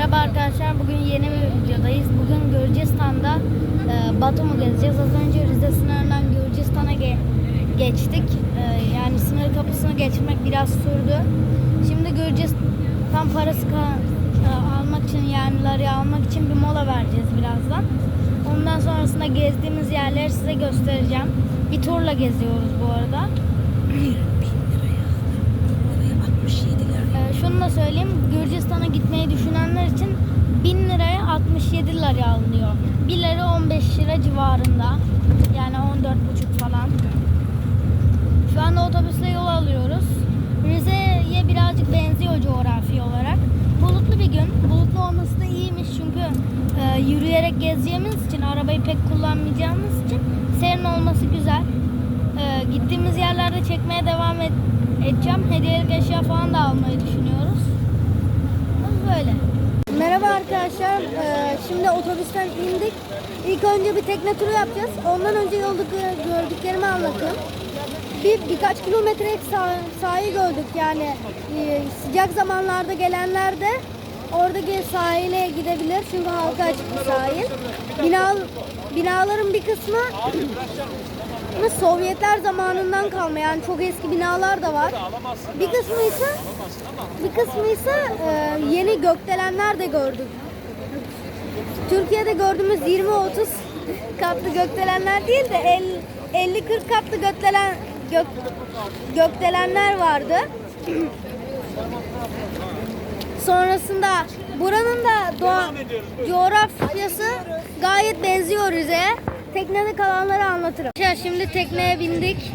Merhaba arkadaşlar. Bugün yeni bir videodayız. Bugün Gürcistan'da e, Batum'u gezeceğiz. Az önce Rize sınırından Gürcistan'a ge- geçtik. E, yani sınır kapısını geçmek biraz sürdü. Şimdi Gürcistan parası e, almak için yani lari almak için bir mola vereceğiz birazdan. Ondan sonrasında gezdiğimiz yerleri size göstereceğim. Bir turla geziyoruz bu arada. Ee, şunu da söyleyeyim. Gürcistan'a gitmeyi düşünenler için 1000 liraya 67 lira alınıyor. 1 lira 15 lira civarında. Yani 14,5 falan. Şu anda otobüsle yol alıyoruz. Rize'ye birazcık benziyor coğrafi olarak. Bulutlu bir gün. Bulutlu olması da iyiymiş çünkü e, yürüyerek gezeceğimiz için, arabayı pek kullanmayacağımız için serin olması güzel. E, gittiğimiz yerlerde çekmeye devam et, edeceğim. Hediyelik eşya falan da almayı düşünüyoruz. Böyle. Merhaba arkadaşlar. Ee, şimdi otobüsten indik. İlk önce bir tekne turu yapacağız. Ondan önce yolda gö- gördüklerimi anlatayım. Bir birkaç kilometrelik sah- sahil gördük. Yani e, sıcak zamanlarda gelenler de oradaki sahile gidebilir. Çünkü halka açık bir sahil. Bina, binaların bir kısmı ama Sovyetler zamanından kalma yani çok eski binalar da var. Bir kısmı ise bir kısmı ise e, yeni gökdelenler de gördük. Türkiye'de gördüğümüz 20-30 katlı gökdelenler değil de 50 40 katlı gökdelen gök, gökdelenler vardı. Sonrasında buranın da doğa, coğrafyası gayet benziyor Rize'ye. Teknede kalanları anlatırım. Ya Şimdi tekneye bindik.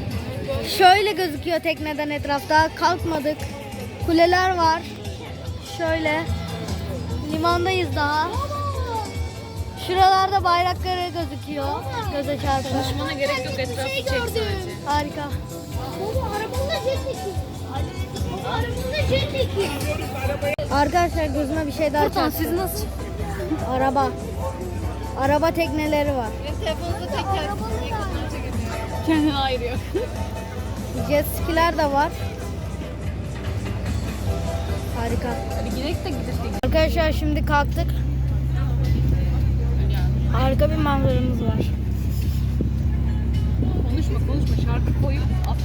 Şöyle gözüküyor tekneden etrafta. Kalkmadık. Kuleler var. Şöyle. Limandayız daha. Şuralarda bayrakları gözüküyor. Göze çarpıyor. Konuşmana gerek yok etrafı çek sadece. Harika. Baba arabamda jet arabamda jet. Arkadaşlar gözüme bir şey daha çarptı. siz nasıl Araba. Araba tekneleri var. Benim telefonumda tek kendini Kendini ayırıyor. Jet skiler de var. Harika. Hadi gidelim de gidelim. Arkadaşlar şimdi kalktık. Harika bir manzaramız var. Konuşma konuşma şarkı koyup at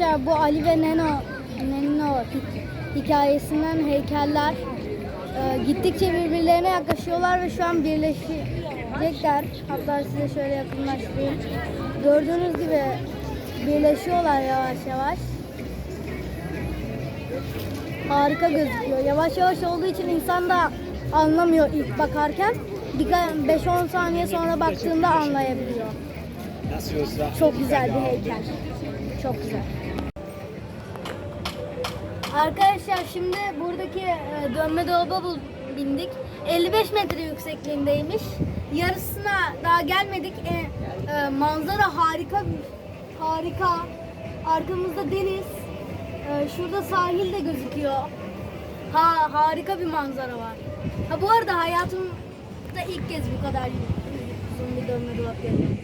Arkadaşlar bu Ali ve Neno, Neno hi- hikayesinden heykeller e, gittikçe birbirlerine yaklaşıyorlar ve şu an birleşecekler. Hatta size şöyle yakınlaştırayım. Gördüğünüz gibi birleşiyorlar yavaş yavaş. Harika gözüküyor. Yavaş yavaş olduğu için insan da anlamıyor ilk bakarken. Birkaç 5-10 saniye sonra baktığında anlayabiliyor. Çok güzel bir heykel. Çok güzel. Arkadaşlar şimdi buradaki e, dönme dolaba bindik. 55 metre yüksekliğindeymiş. Yarısına daha gelmedik. E, e, manzara harika. Harika. Arkamızda deniz. E, şurada sahil de gözüküyor. Ha harika bir manzara var. Ha bu arada hayatımda ilk kez bu kadar uzun bir dönme dolap görüyorum.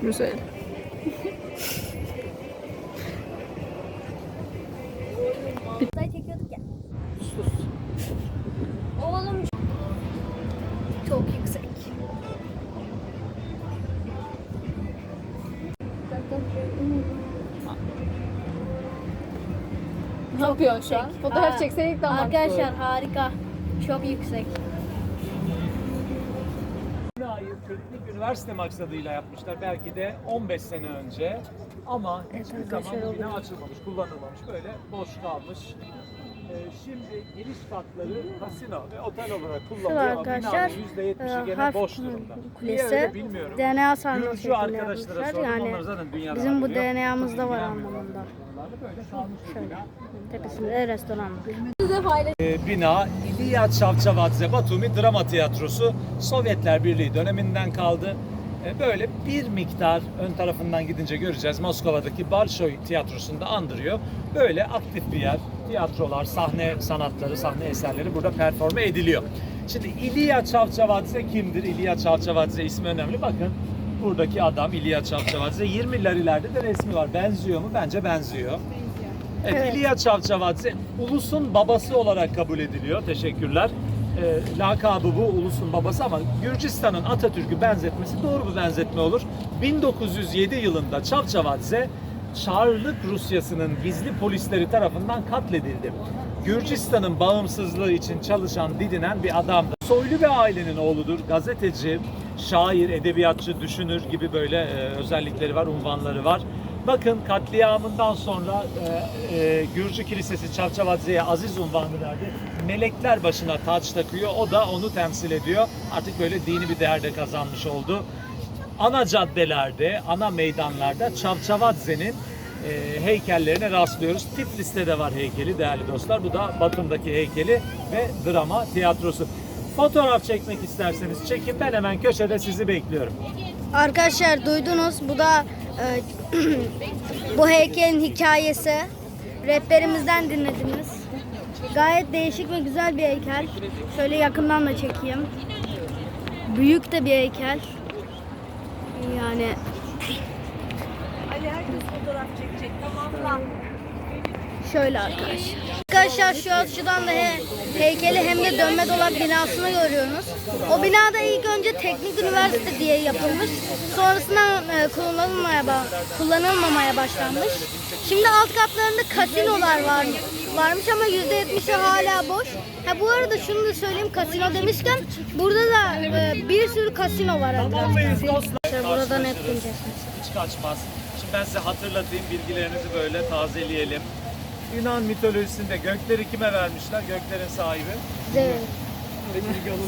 Şimdi söyle. Ne yapıyorsun şu an? Fotoğraf Aa, çekseydik daha mantıklı Arkadaşlar harika. Çok yüksek. Binayı teknik üniversite maksadıyla yapmışlar. Belki de 15 sene önce. Ama hiçbir zaman bu bina açılmamış, kullanılmamış. Böyle boş kalmış. Ee, şimdi giriş katları kasino ve otel olarak kullanılıyor ama arkadaşlar binanın %70'i e, gene harf boş durumda. Niye kulesi öyle bilmiyorum. DNA şeklinde arkadaşlara yapmışlar. sordum. Yani Onlar zaten dünyada bizim bu. DNA'mızda var anlamında. Böyle kalmış bir Şöyle. bina. Tepesinde de restoran var. Ee, bina İliya Çavçavadze Batumi Drama Tiyatrosu Sovyetler Birliği döneminden kaldı. Ee, Böyle bir miktar ön tarafından gidince göreceğiz. Moskova'daki Bolşoy Tiyatrosu'nda andırıyor. Böyle aktif bir yer. Tiyatrolar, sahne sanatları, sahne eserleri burada performe ediliyor. Şimdi İliya Çavçavadze kimdir? İliya Çavçavadze ismi önemli. Bakın buradaki adam İliya Çavçavadze 20'ler ileride de resmi var. Benziyor mu? Bence benziyor. Evet. İliya Çavçavadze ulusun babası olarak kabul ediliyor. Teşekkürler. Ee, lakabı bu ulusun babası ama Gürcistan'ın Atatürk'ü benzetmesi doğru bir benzetme olur. 1907 yılında Çavçavadze Çarlık Rusyası'nın gizli polisleri tarafından katledildi. Gürcistan'ın bağımsızlığı için çalışan, didinen bir adamdı. Soylu bir ailenin oğludur. Gazeteci, şair, edebiyatçı, düşünür gibi böyle e, özellikleri var, unvanları var. Bakın katliamından sonra e, e, Gürcü Kilisesi Çavçavadze'ye aziz unvanı verdi. Melekler başına taç takıyor. O da onu temsil ediyor. Artık böyle dini bir değer de kazanmış oldu. Ana caddelerde, ana meydanlarda Çavçavadze'nin e, heykellerine rastlıyoruz. Tiflis'te de var heykeli değerli dostlar. Bu da Batum'daki heykeli ve drama tiyatrosu. Fotoğraf çekmek isterseniz çekin. Ben hemen köşede sizi bekliyorum. Arkadaşlar duydunuz bu da bu heykelin hikayesi. Rehberimizden dinlediniz. Gayet değişik ve güzel bir heykel. Şöyle yakından da çekeyim. Büyük de bir heykel. Yani Ali herkes fotoğraf çekecek tamam mı? Şöyle arkadaşlar. Arkadaşlar şu açıdan da he, heykeli hem de dönme dolap binasını görüyorsunuz. O binada ilk önce teknik üniversite diye yapılmış. Sonrasında e, kullanılmaya kullanılmamaya başlanmış. Şimdi alt katlarında kasinolar var varmış ama %70'i hala boş. Ha bu arada şunu da söyleyeyim kasino demişken burada da e, bir sürü kasino var. Tamam mıyız dostlar? Arkadaşlar burada net Karşılaşıyoruz. bineceksiniz. Hiç kaçmaz. Şimdi ben size hatırlatayım, bilgilerinizi böyle tazeleyelim. Yunan mitolojisinde gökleri kime vermişler? Göklerin sahibi. Zeus.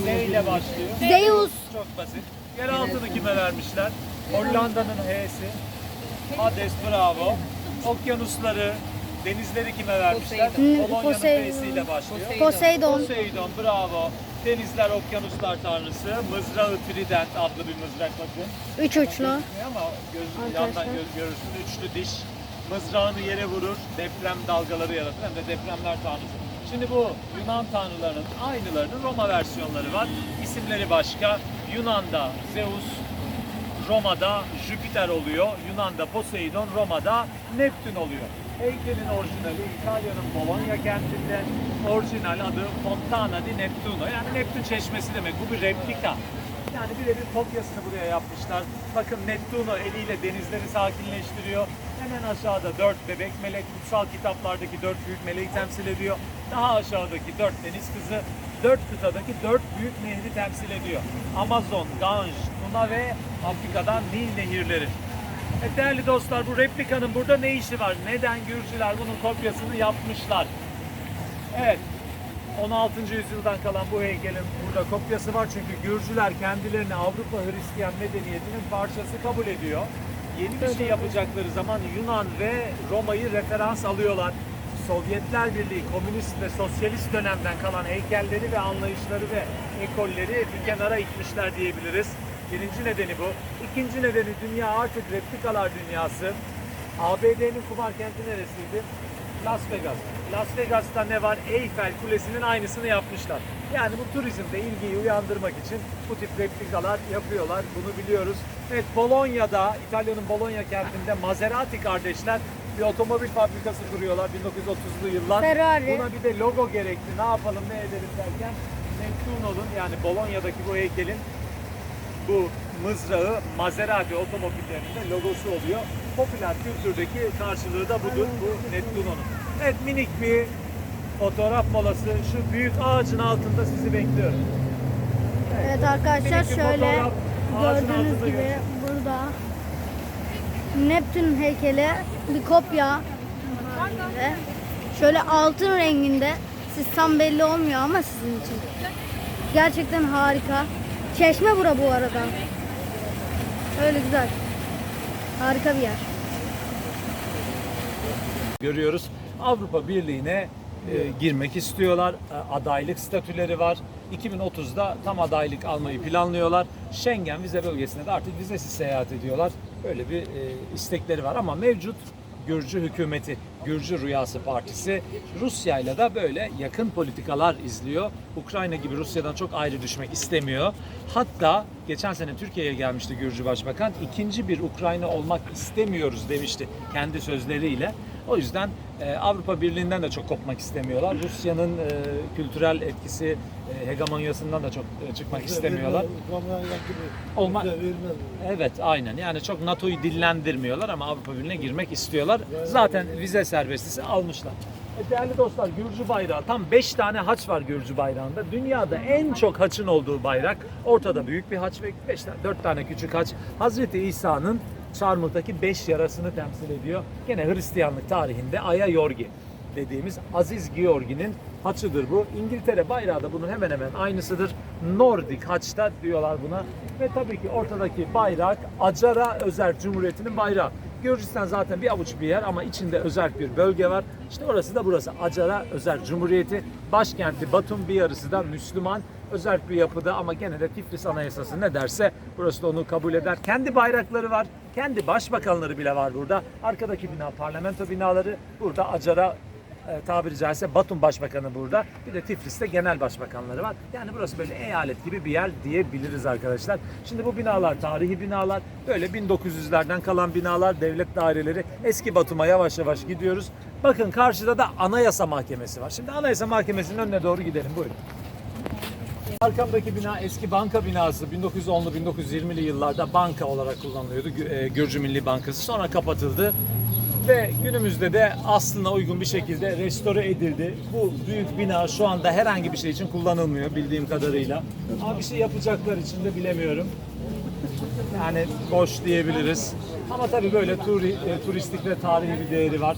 Z ile başlıyor. Zeus. Çok basit. Yer altını kime vermişler? Hollanda'nın H'si. Hades bravo. Okyanusları, denizleri kime vermişler? Hmm, Polonya'nın Poseidon. F'si ile başlıyor. Poseidon. Poseidon bravo. Denizler, okyanuslar tanrısı. Mızrağı Trident adlı bir mızrak bakın. Üç uçlu. Ama göz, Arkadaşlar. yandan göz görürsün. Üçlü diş. Mızrağını yere vurur. Deprem dalgaları yaratır. Hem de depremler tanrısı. Şimdi bu Yunan tanrılarının aynılarının Roma versiyonları var. İsimleri başka. Yunan'da Zeus, Roma'da Jüpiter oluyor. Yunan'da Poseidon, Roma'da Neptün oluyor. Heykelin orijinali İtalya'nın Bologna kentinde. Orijinal adı Fontana di Neptuno. Yani Neptün çeşmesi demek. Bu bir replika. Yani birebir kopyasını buraya yapmışlar. Bakın Neptuno eliyle denizleri sakinleştiriyor. Hemen aşağıda dört bebek melek, kutsal kitaplardaki dört büyük meleği temsil ediyor. Daha aşağıdaki dört deniz kızı, dört kıtadaki dört büyük nehri temsil ediyor. Amazon, Ganj, Tuna ve Afrika'dan Nil nehirleri. E değerli dostlar bu replikanın burada ne işi var? Neden Gürcüler bunun kopyasını yapmışlar? Evet, 16. yüzyıldan kalan bu heykelin burada kopyası var çünkü Gürcüler kendilerini Avrupa Hristiyan medeniyetinin parçası kabul ediyor. Yeni bir şey yapacakları zaman Yunan ve Roma'yı referans alıyorlar. Sovyetler Birliği, komünist ve sosyalist dönemden kalan heykelleri ve anlayışları ve ekolleri bir kenara itmişler diyebiliriz. Birinci nedeni bu. İkinci nedeni dünya artık replikalar dünyası. ABD'nin kumar kenti neresiydi? Las Vegas. Las Vegas'ta ne var? Eyfel Kulesi'nin aynısını yapmışlar. Yani bu turizmde ilgiyi uyandırmak için bu tip replikalar yapıyorlar. Bunu biliyoruz. Evet Bolonya'da, İtalya'nın Bologna kentinde Maserati kardeşler bir otomobil fabrikası kuruyorlar 1930'lu yıllar. Ferrari. Buna bir de logo gerekti. Ne yapalım ne edelim derken Neptuno'nun yani Bolonya'daki bu heykelin bu mızrağı Maserati otomobillerinde logosu oluyor. Popüler kültürdeki karşılığı da budur bu Neptuno'nun. Evet minik bir fotoğraf molası. Şu büyük ağacın altında sizi bekliyorum. Evet arkadaşlar Minik bir şöyle gördüğünüz gibi görüyorsunuz. burada Neptün heykeli bir kopya ve şöyle altın renginde siz tam belli olmuyor ama sizin için. Gerçekten harika. Çeşme bura bu arada. Öyle güzel. Harika bir yer. görüyoruz. Avrupa Birliği'ne e, girmek istiyorlar. E, adaylık statüleri var. 2030'da tam adaylık almayı planlıyorlar. Schengen vize bölgesine de artık vizesiz seyahat ediyorlar. Böyle bir e, istekleri var ama mevcut Gürcü hükümeti, Gürcü Rüyası Partisi Rusya ile de böyle yakın politikalar izliyor. Ukrayna gibi Rusya'dan çok ayrı düşmek istemiyor. Hatta geçen sene Türkiye'ye gelmişti Gürcü Başbakan. ikinci bir Ukrayna olmak istemiyoruz demişti kendi sözleriyle. O yüzden e, Avrupa Birliği'nden de çok kopmak istemiyorlar. Rusya'nın e, kültürel etkisi, e, hegemonyasından da çok e, çıkmak istemiyorlar. Olma- Evet aynen yani çok NATO'yu dillendirmiyorlar ama Avrupa Birliği'ne girmek istiyorlar. Zaten vize serbestisi almışlar. E, değerli dostlar Gürcü bayrağı tam 5 tane haç var Gürcü bayrağında. Dünyada en çok haçın olduğu bayrak. Ortada büyük bir haç ve 5 tane 4 tane küçük haç. Hazreti İsa'nın çarmıhtaki 5 yarasını temsil ediyor. Gene Hristiyanlık tarihinde Aya Yorgi dediğimiz Aziz Georgi'nin haçıdır bu. İngiltere bayrağı da bunun hemen hemen aynısıdır. Nordik haçta diyorlar buna. Ve tabii ki ortadaki bayrak Acara Özerk Cumhuriyeti'nin bayrağı. Gürcistan zaten bir avuç bir yer ama içinde özerk bir bölge var. İşte orası da burası. Acara Özerk Cumhuriyeti. Başkenti Batum bir yarısı da Müslüman. Özerk bir yapıda ama gene de Tiflis Anayasası ne derse burası da onu kabul eder. Kendi bayrakları var. Kendi başbakanları bile var burada. Arkadaki bina parlamento binaları. Burada Acara e, tabiri caizse Batum Başbakanı burada. Bir de Tiflis'te genel başbakanları var. Yani burası böyle eyalet gibi bir yer diyebiliriz arkadaşlar. Şimdi bu binalar tarihi binalar. Böyle 1900'lerden kalan binalar, devlet daireleri. Eski Batum'a yavaş yavaş gidiyoruz. Bakın karşıda da Anayasa Mahkemesi var. Şimdi Anayasa Mahkemesi'nin önüne doğru gidelim. Buyurun. Arkamdaki bina eski banka binası 1910'lu 1920'li yıllarda banka olarak kullanılıyordu. E, Gürcü Milli Bankası sonra kapatıldı. Ve günümüzde de aslına uygun bir şekilde restore edildi. Bu büyük bina şu anda herhangi bir şey için kullanılmıyor bildiğim kadarıyla. Ama bir şey yapacaklar için de bilemiyorum. Yani boş diyebiliriz. Ama tabii böyle turi, e, turistik ve tarihi bir değeri var.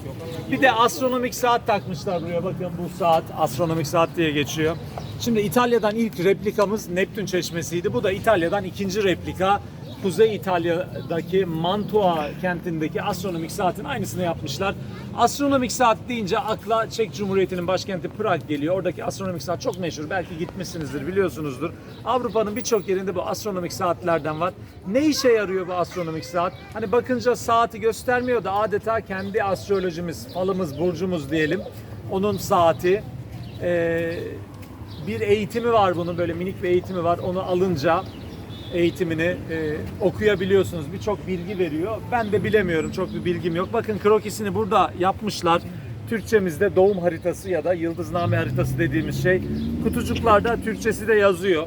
Bir de astronomik saat takmışlar buraya. Bakın bu saat astronomik saat diye geçiyor. Şimdi İtalya'dan ilk replikamız Neptün Çeşmesi'ydi. Bu da İtalya'dan ikinci replika. Kuzey İtalya'daki Mantua kentindeki astronomik saatin aynısını yapmışlar. Astronomik saat deyince akla Çek Cumhuriyeti'nin başkenti Prag geliyor. Oradaki astronomik saat çok meşhur. Belki gitmişsinizdir, biliyorsunuzdur. Avrupa'nın birçok yerinde bu astronomik saatlerden var. Ne işe yarıyor bu astronomik saat? Hani bakınca saati göstermiyor da adeta kendi astrolojimiz, falımız, burcumuz diyelim. Onun saati. Ee, bir eğitimi var bunun böyle minik bir eğitimi var. Onu alınca eğitimini e, okuyabiliyorsunuz. Birçok bilgi veriyor. Ben de bilemiyorum. Çok bir bilgim yok. Bakın krokisini burada yapmışlar. Türkçemizde doğum haritası ya da yıldızname haritası dediğimiz şey. Kutucuklarda Türkçesi de yazıyor.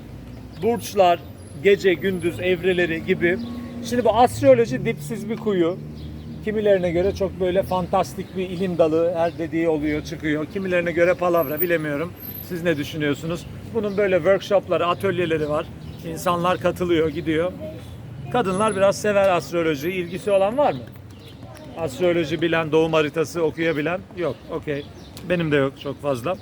Burçlar, gece, gündüz evreleri gibi. Şimdi bu astroloji dipsiz bir kuyu. Kimilerine göre çok böyle fantastik bir ilim dalı her dediği oluyor çıkıyor. Kimilerine göre palavra bilemiyorum. Siz ne düşünüyorsunuz? Bunun böyle workshopları, atölyeleri var. İnsanlar katılıyor, gidiyor. Kadınlar biraz sever astroloji. İlgisi olan var mı? Astroloji bilen, doğum haritası okuyabilen yok. Okey. Benim de yok çok fazla.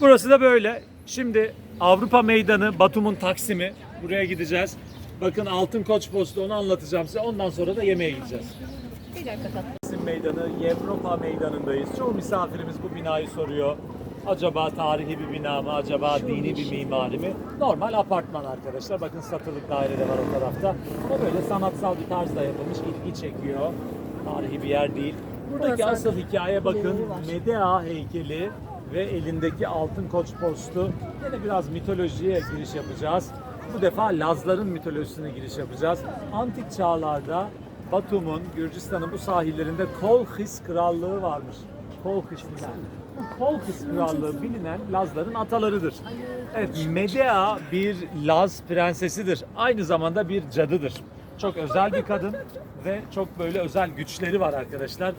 Burası da böyle. Şimdi Avrupa Meydanı, Batum'un Taksim'i. Buraya gideceğiz. Bakın Altın Koç Postu onu anlatacağım size. Ondan sonra da yemeğe gideceğiz. Bir dakika. Taksim Meydanı, Avrupa Meydanı'ndayız. Çoğu misafirimiz bu binayı soruyor. Acaba tarihi bir bina mı, acaba dini bir mimari mi? Normal apartman arkadaşlar. Bakın satılık daire de var o tarafta. O böyle sanatsal bir tarzda yapılmış, ilgi çekiyor. Tarihi bir yer değil. Buradaki Burası asıl hikaye bakın. Medea heykeli ve elindeki altın koç postu. Yine biraz mitolojiye giriş yapacağız. Bu defa Lazların mitolojisine giriş yapacağız. Antik çağlarda Batum'un, Gürcistan'ın bu sahillerinde Kolchis krallığı varmış. Kolchis Kolchis krallığı bilinen Lazların atalarıdır. Evet, Medea bir Laz prensesidir. Aynı zamanda bir cadıdır. Çok özel bir kadın ve çok böyle özel güçleri var arkadaşlar.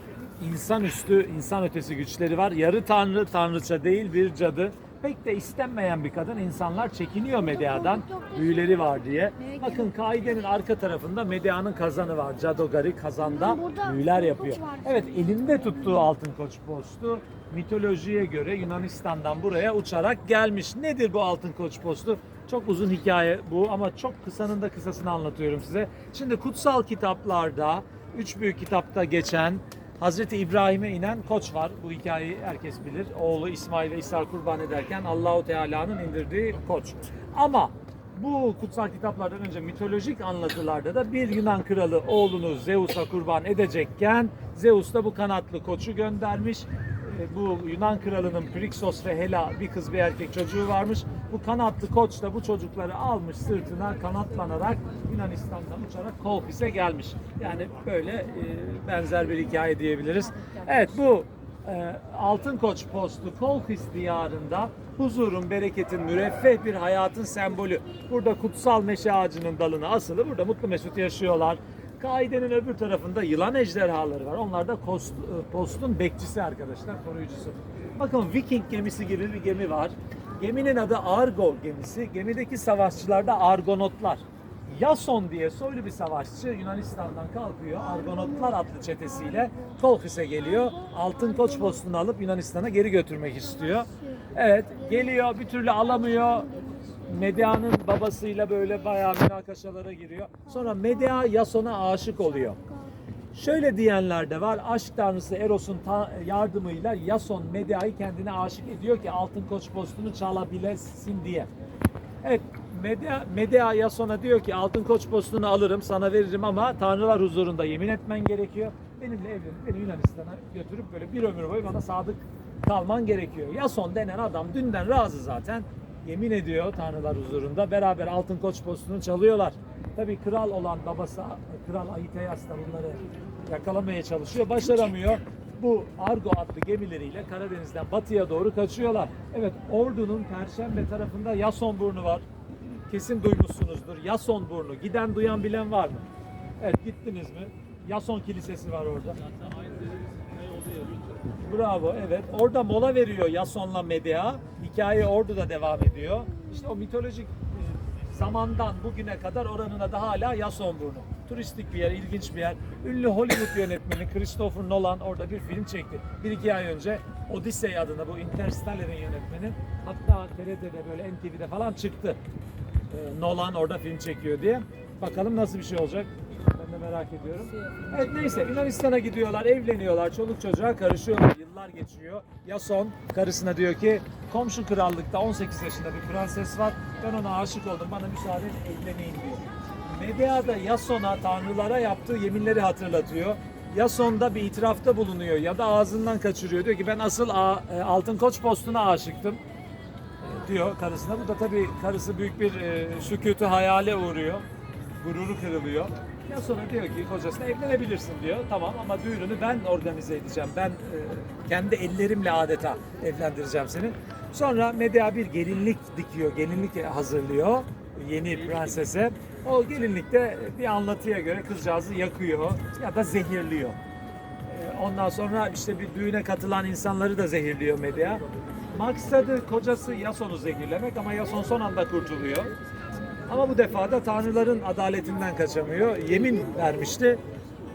İnsanüstü, insan ötesi güçleri var. Yarı tanrı, tanrıça değil bir cadı. Pek de istenmeyen bir kadın. İnsanlar çekiniyor Medea'dan. Büyüleri var diye. Bakın kaidenin arka tarafında Medea'nın kazanı var. Cadogari kazanda büyüler yapıyor. Evet elinde tuttuğu altın koç postu mitolojiye göre Yunanistan'dan buraya uçarak gelmiş. Nedir bu altın koç postu? Çok uzun hikaye bu ama çok kısanın da kısasını anlatıyorum size. Şimdi kutsal kitaplarda, üç büyük kitapta geçen Hazreti İbrahim'e inen koç var. Bu hikayeyi herkes bilir. Oğlu İsmail ve İsa kurban ederken Allahu Teala'nın indirdiği koç. Ama bu kutsal kitaplardan önce mitolojik anlatılarda da bir Yunan kralı oğlunu Zeus'a kurban edecekken Zeus da bu kanatlı koçu göndermiş. E, Bu Yunan kralının Prixos ve Hela bir kız bir erkek çocuğu varmış. Bu kanatlı koç da bu çocukları almış sırtına kanatlanarak Yunanistan'dan uçarak Kolkhis'e gelmiş. Yani böyle e, benzer bir hikaye diyebiliriz. Evet bu e, Altın Koç postu Kolchis diyarında huzurun, bereketin, müreffeh bir hayatın sembolü. Burada kutsal meşe ağacının dalına asılı burada mutlu mesut yaşıyorlar. Kaidenin öbür tarafında yılan ejderhaları var. Onlar da kost- e, postun bekçisi arkadaşlar, koruyucusu. Bakın Viking gemisi gibi bir gemi var. Geminin adı Argo gemisi. Gemideki savaşçılar da Argonotlar. Yason diye soylu bir savaşçı Yunanistan'dan kalkıyor. Argonotlar adlı çetesiyle Kolkhis'e geliyor. Altın koç postunu alıp Yunanistan'a geri götürmek istiyor. Evet geliyor bir türlü alamıyor. Medea'nın babasıyla böyle bayağı münakaşalara giriyor. Sonra Medea Yason'a aşık oluyor. Şöyle diyenler de var. Aşk tanrısı Eros'un ta- yardımıyla Yason Medea'yı kendine aşık ediyor ki altın koç postunu çalabilesin diye. Evet Medea, Medea Yason'a diyor ki altın koç postunu alırım sana veririm ama tanrılar huzurunda yemin etmen gerekiyor. Benimle evlenip beni Yunanistan'a götürüp böyle bir ömür boyu bana sadık kalman gerekiyor. Yason denen adam dünden razı zaten. Yemin ediyor tanrılar huzurunda. Beraber altın koç postunu çalıyorlar. Tabii kral olan babası Kral Aiteas da bunları yakalamaya çalışıyor. Başaramıyor. Bu Argo adlı gemileriyle Karadeniz'den batıya doğru kaçıyorlar. Evet ordunun Perşembe tarafında Yason burnu var. Kesin duymuşsunuzdur. Yason burnu. Giden duyan bilen var mı? Evet gittiniz mi? Yason Kilisesi var orada. Bravo evet. Orada mola veriyor Yason'la Medea. Hikaye orada da devam ediyor. İşte o mitolojik zamandan bugüne kadar oranın adı hala Yason burnu. Turistik bir yer, ilginç bir yer. Ünlü Hollywood yönetmeni Christopher Nolan orada bir film çekti. Bir iki ay önce Odyssey adına bu Interstellar'ın yönetmeni. Hatta TRT'de böyle NTV'de falan çıktı. Ee, Nolan orada film çekiyor diye. Bakalım nasıl bir şey olacak. Merak ediyorum. Evet neyse Yunanistan'a gidiyorlar, evleniyorlar, çoluk çocuğa karışıyorlar. Yıllar geçiyor. Yason karısına diyor ki komşu krallıkta 18 yaşında bir prenses var. Ben ona aşık oldum. Bana müsaade et, evleneyim diyor. Medea da Yason'a tanrılara yaptığı yeminleri hatırlatıyor. Yason da bir itirafta bulunuyor ya da ağzından kaçırıyor. Diyor ki ben asıl e, altın koç postuna aşıktım diyor karısına. Bu da tabii karısı büyük bir e, sükutu hayale uğruyor. gururu kırılıyor. Ya sonra diyor ki kocasına evlenebilirsin diyor. Tamam ama düğününü ben organize edeceğim. Ben e, kendi ellerimle adeta evlendireceğim seni. Sonra Medea bir gelinlik dikiyor, gelinlik hazırlıyor yeni prensese. O gelinlikte bir anlatıya göre kızcağızı yakıyor ya da zehirliyor. Ee, Ondan sonra işte bir düğüne katılan insanları da zehirliyor Medea. Maksadı kocası Yason'u zehirlemek ama Yason son anda kurtuluyor. Ama bu defa da tanrıların adaletinden kaçamıyor. Yemin vermişti.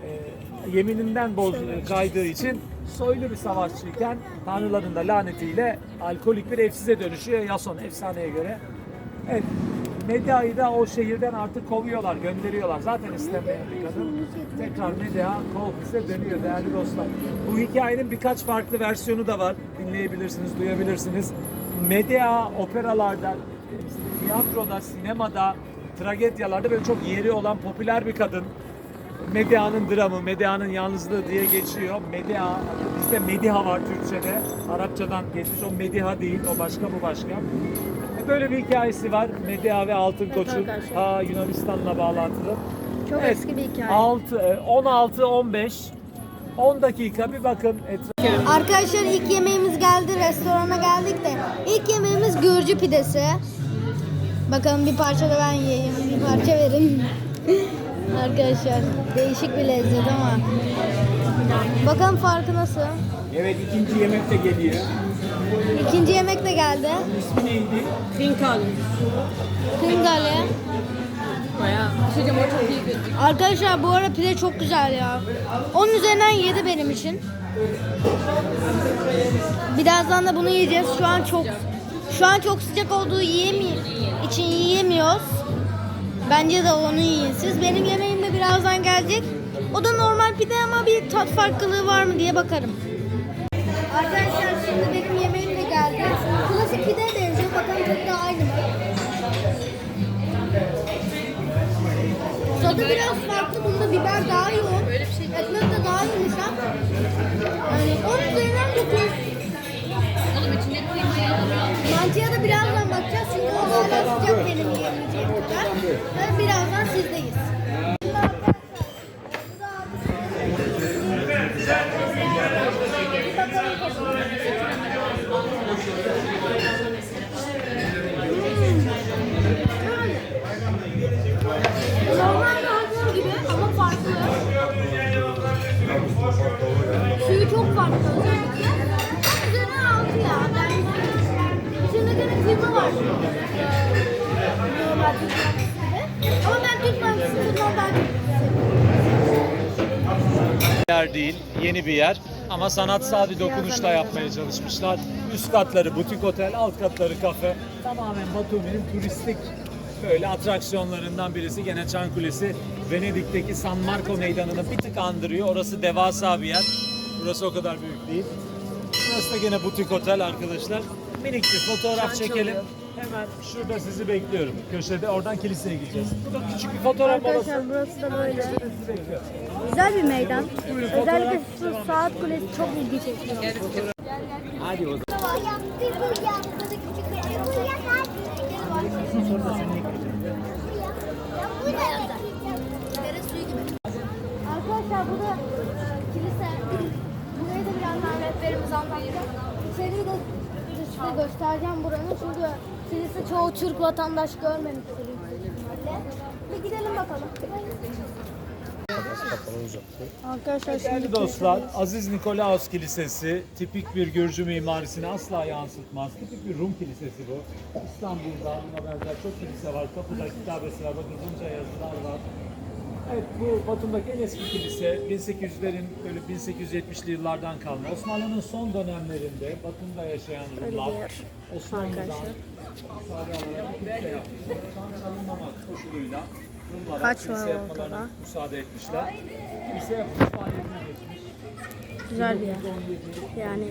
Ee, yemininden boz kaydığı için soylu bir savaşçıyken tanrıların da lanetiyle alkolik bir evsize dönüşüyor Yason efsaneye göre. Evet, Medea'yı da o şehirden artık kovuyorlar, gönderiyorlar. Zaten istemeyen bir kadın. Tekrar Medea Kolkis'e dönüyor değerli dostlar. Bu hikayenin birkaç farklı versiyonu da var. Dinleyebilirsiniz, duyabilirsiniz. Medea operalarda, tiyatroda, sinemada, tragedyalarda böyle çok yeri olan popüler bir kadın. Medea'nın dramı, Medea'nın yalnızlığı diye geçiyor. Medea, bizde Mediha var Türkçe'de. Arapçadan geçmiş. O Mediha değil, o başka bu başka. E, Böyle bir hikayesi var. Medea ve Altın Koç'un. Ha Yunanistan'la bağlantılı. Çok Evet, eski bir hikaye. 6, 16, 15, 10 dakika bir bakın etrafı. Arkadaşlar ilk yemeğimiz geldi. Restorana geldik de. İlk yemeğimiz Gürcü pidesi. Bakalım bir parça da ben yiyeyim. Bir parça verin. Arkadaşlar değişik bir lezzet ama. Bakalım farkı nasıl? Evet ikinci yemek de geliyor. İkinci yemek de geldi. İsmi neydi? Bayağı. Diyeceğim, o çok iyi gözüküyor. Arkadaşlar bu arada pide çok güzel ya. 10 üzerinden 7 benim için. Birazdan da bunu yiyeceğiz. Şu an çok şu an çok sıcak olduğu yiyemi için yiyemiyoruz. Bence de onu yiyin siz. Benim yemeğim de birazdan gelecek. O da normal pide ama bir tat farklılığı var mı diye bakarım. Arkadaşlar şimdi benim yemeğim de geldi. Klasik pideye benziyor. Bakalım tadı da aynı mı? Tadı biraz farklı. Bunda biber daha yoğun. Mantıya da yer değil, yeni bir yer ama sanatsal bir dokunuşla yapmaya çalışmışlar. Üst katları butik otel, alt katları kafe. Tamamen Batumi'nin turistik böyle atraksiyonlarından birisi. Gene Çan Kulesi Venedik'teki San Marco meydanını bir tık andırıyor. Orası devasa bir yer. Burası o kadar büyük değil. Burası da gene butik otel arkadaşlar. Minik bir fotoğraf çekelim. Hemen şurada sizi bekliyorum. Köşede oradan kiliseye gideceğiz. Bu da küçük bir fotoğraf molası. Arkadaşlar burası da böyle. Sizi bekliyorum. Güzel bir meydan. Buyurun, Özellikle şu saat kulesi çok ilgi çekiyor. Hadi o zaman. Arkadaşlar bu da e, kilise. Burayı da birazdan rehberimiz anlatacak. İçeriği de size göstereceğim buranın çünkü kilise çoğu Türk vatandaş görmemiştir. Bir gidelim bakalım. Arkadaşlar Değerli şimdi dostlar, Aziz Nikolaos Kilisesi tipik bir Gürcü mimarisini asla yansıtmaz. Tipik bir Rum kilisesi bu. İstanbul'da buna benzer çok kilise var. Kapıda kitabesi var, bakın Rumca yazılar var. Evet bu Batum'daki en eski kilise 1800'lerin böyle 1870'li yıllardan kalma. Osmanlı'nın son dönemlerinde Batum'da yaşayan Rumlar Osmanlı'dan koşuluyla Rumlara Kaç kilise var yapmalarına müsaade etmişler. Kilise yapmış faaliyetine geçmiş. güzel bir yer. Yani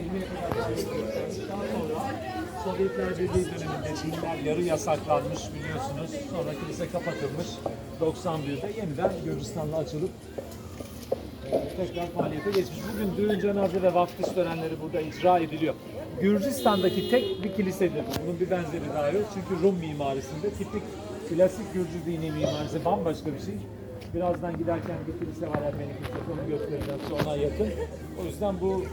Daha sonra Sovyetler Birliği döneminde dinler yarı yasaklanmış biliyorsunuz. Sonra kilise kapatılmış. 91'de yeniden Gürcistan'la açılıp e, tekrar faaliyete geçmiş. Bugün düğün cenaze ve vaftiz törenleri burada icra ediliyor. Gürcistan'daki tek bir kilisedir. Bunun bir benzeri daha yok. Çünkü Rum mimarisinde tipik Klasik Gürcü dini mimarisi bambaşka bir şey. Birazdan giderken bir kilise var Ermeni kilisesi onu göstereceğim ona yakın. O yüzden bu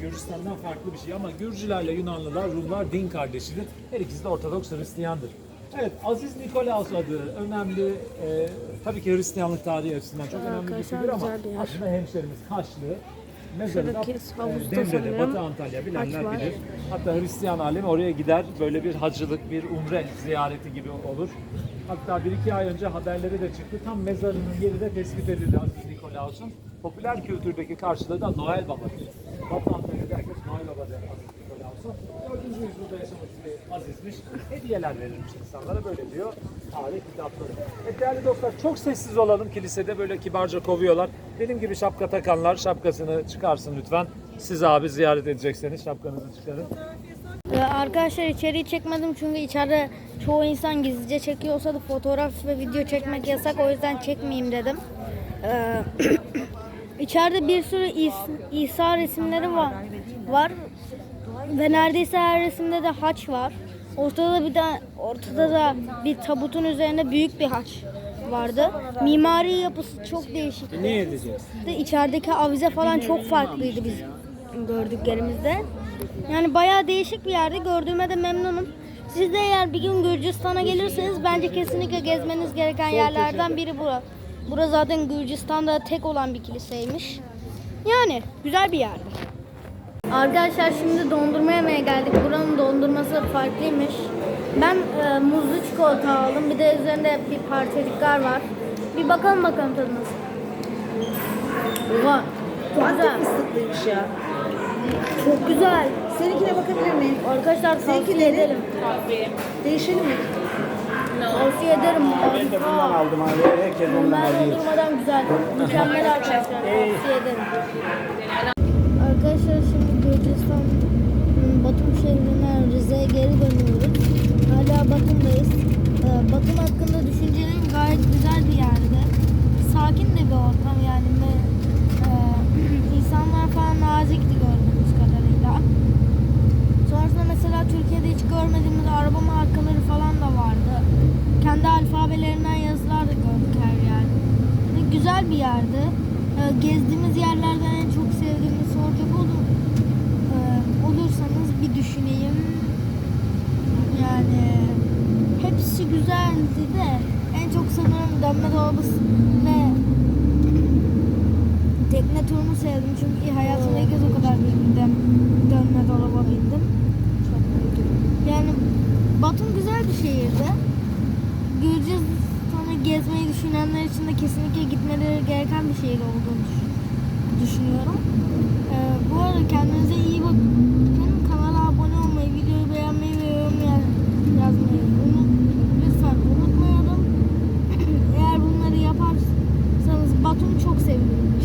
Gürcistan'dan farklı bir şey ama Gürcülerle Yunanlılar, Rumlar din kardeşidir. Her ikisi de Ortodoks Hristiyandır. Evet, Aziz Nikolaos adı önemli, e, tabii ki Hristiyanlık tarihi açısından çok önemli bir figür ama aslında hemşerimiz Kaşlı. Mezarı da e, Demre'de, Batı Antalya bilenler bilir. Hatta Hristiyan alemi oraya gider, böyle bir hacılık, bir umre ziyareti gibi olur. Hatta bir iki ay önce haberleri de çıktı. Tam mezarının yeri de tespit edildi Aziz Nikolaos'un. Popüler kültürdeki karşılığı da Noel Baba diyor. Batı Antalya'da herkes Noel Baba der Aziz Nikolaos'a. Dördüncü yüzyılda yaşamış bir azizmiş. Hediyeler verilmiş insanlara böyle diyor tarih kitapları. Evet değerli dostlar çok sessiz olalım. Kilisede böyle kibarca kovuyorlar. Benim gibi şapka takanlar şapkasını çıkarsın lütfen. Siz abi ziyaret edecekseniz şapkanızı çıkarın. Ee, arkadaşlar içeriği çekmedim çünkü içeride çoğu insan gizlice çekiyorsa da fotoğraf ve video çekmek yasak o yüzden çekmeyeyim dedim. İçeride bir sürü İs- İsa resimleri var. var ve neredeyse her resimde de haç var. Ortada bir de ortada da bir tabutun üzerinde büyük bir haç vardı. Mimari yapısı çok değişik. Ne edeceğiz? de içerideki avize falan çok farklıydı biz gördüklerimizde. Yani bayağı değişik bir yerdi. Gördüğüme de memnunum. Siz de eğer bir gün Gürcistan'a gelirseniz bence kesinlikle gezmeniz gereken yerlerden biri bura. Bura zaten Gürcistan'da tek olan bir kiliseymiş. Yani güzel bir yerdi. Arkadaşlar şimdi dondurma yemeye geldik. Buranın dondurması farklıymış. Ben e, muzlu çikolata aldım. Bir de üzerinde bir parçacıklar var. Bir bakalım bakalım tadı nasıl. Oha. Çok güzel. fıstıklıymış ya. Çok güzel. Seninkine bakabilir miyim? Arkadaşlar tavsiye neli? ederim. Değişelim mi? Tavsiye ederim. Ben de bundan aldım abi. Herkes ondan alıyor. dondurmadan güzel. Mükemmel arkadaşlar. Tavsiye ederim. Arkadaşlar şimdi Gürcistan ım, Batum şehrinden Rize'ye geri dönüyoruz. Hala Batum'dayız. Ee, Batum hakkında düşüncelerim gayet güzel bir yerde. Sakin de bir ortam yani. E, insanlar falan nazikti gördüğümüz kadarıyla. Sonrasında mesela Türkiye'de hiç görmediğimiz araba markaları falan da vardı. Kendi alfabelerinden yazılar da gördük her yerde. Ve güzel bir yerdi. Ee, gezdiğimiz yerlerden en çok sevdiğimi soracak olur, e, olursanız bir düşüneyim. Yani hepsi güzeldi de en çok sanırım dönme dolabı ve tekne turunu sevdim çünkü hayatımda ilk kez o kadar dön- dönme dolaba bindim. Çok. Yani Batum güzel bir şehirdi. Gürcistan'ı gezmeyi düşünenler için de kesinlikle gitmeleri gereken bir şehir olduğunu düş- düşünüyorum. Ee, bu arada kendinize iyi bakın. Kanala abone olmayı, videoyu beğenmeyi ve yorum yaz- yazmayı unut, lütfen unutmayalım. Eğer bunları yaparsanız Batum çok sevimli bir